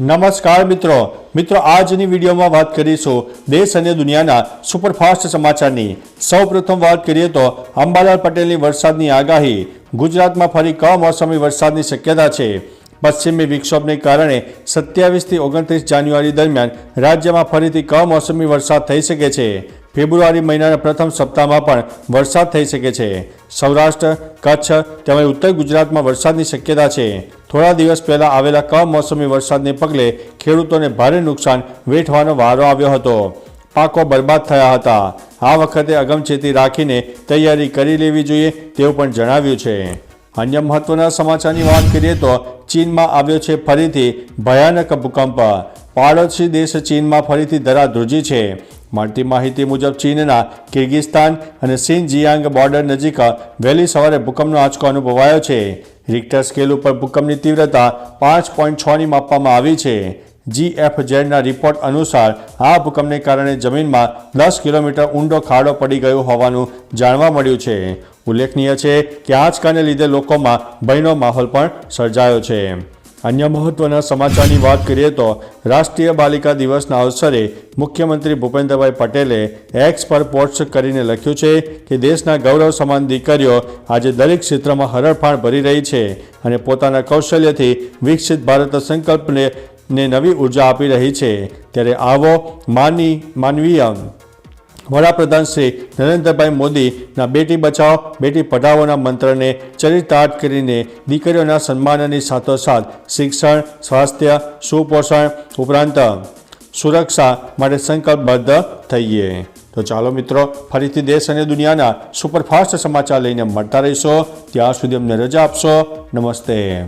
નમસ્કાર મિત્રો. મિત્રો, આજની વિડીયોમાં વાત કરીશું દેશ અને દુનિયાના સુપરફાસ્ટ સમાચારની. સૌપ્રથમ વાત કરીએ તો અંબાલાલ પટેલની વરસાદની આગાહી. ગુજરાતમાં ફરી કમોસમી વરસાદની શક્યતા છે. પશ્ચિમી વિક્ષોભને કારણે સત્યાવીસથી ઓગણત્રીસ જાન્યુઆરી દરમિયાન રાજ્યમાં ફરીથી કમોસમી વરસાદ થઈ શકે છે. ફેબ્રુઆરી મહિનાના પ્રથમ સપ્તાહમાં પણ વરસાદ થઈ શકે છે. સૌરાષ્ટ્ર, કચ્છ તેમજ ઉત્તર ગુજરાતમાં વરસાદની શક્યતા છે. થોડા દિવસ પહેલાં આવેલા કમોસમી વરસાદને પગલે ખેડૂતોને ભારે નુકસાન વેઠવાનો વારો આવ્યો હતો. પાકો બરબાદ થયા હતા. આ વખતે અગમચેતી રાખીને તૈયારી કરી લેવી જોઈએ તેવું પણ જણાવ્યું છે. અન્ય મહત્વના સમાચારની વાત કરીએ તો ચીનમાં આવ્યો છે ફરીથી ભયાનક ભૂકંપ. પાડોશી દેશ ચીનમાં ફરીથી ધરાધ્રુજી છે. મળતી માહિતી મુજબ ચીનના કિર્ગિસ્તાન અને સિનજિયાંગ બોર્ડર નજીક વહેલી સવારે ભૂકંપનો આંચકો અનુભવાયો છે. રિક્ટર સ્કેલ ઉપર ભૂકંપની તીવ્રતા પાંચ પોઈન્ટ છની માપવામાં આવી છે. જીએફઝેડના રિપોર્ટ અનુસાર આ ભૂકંપને કારણે જમીનમાં દસ કિલોમીટર ઊંડો ખાડો પડી ગયો હોવાનું જાણવા મળ્યું છે. ઉલ્લેખનીય છે કે આંચકાને લીધે લોકોમાં ભયનો માહોલ પણ સર્જાયો છે. અન્ય મહત્વના સમાચારની વાત કરીએ તો રાષ્ટ્રીય બાલિકા દિવસના અવસરે મુખ્યમંત્રી ભૂપેન્દ્રભાઈ પટેલે એક્સ પર પોસ્ટ કરીને લખ્યું છે કે દેશના ગૌરવ સમાન દીકરીઓ આજે દરેક ક્ષેત્રમાં હરણફાળ ભરી રહી છે અને પોતાના કૌશલ્યથી વિકસિત ભારત સંકલ્પને ને નવી ઊર્જા આપી રહી છે. ત્યારે આવો માની માનવીય વડાપ્રધાન શ્રી નરેન્દ્રભાઈ મોદીના બેટી બચાવો બેટી પઢાઓના મંત્રને ચરિતાર્થ કરીને દીકરીઓના સન્માનની સાથોસાથ શિક્ષણ, સ્વાસ્થ્ય, સુપોષણ ઉપરાંત સુરક્ષા માટે સંકલ્પબદ્ધ થઈએ. તો ચાલો મિત્રો, ફરીથી દેશ અને દુનિયાના સુપરફાસ્ટ સમાચાર લઈને મળતા રહીશો. ત્યાં સુધી અમને રજા આપશો. નમસ્તે.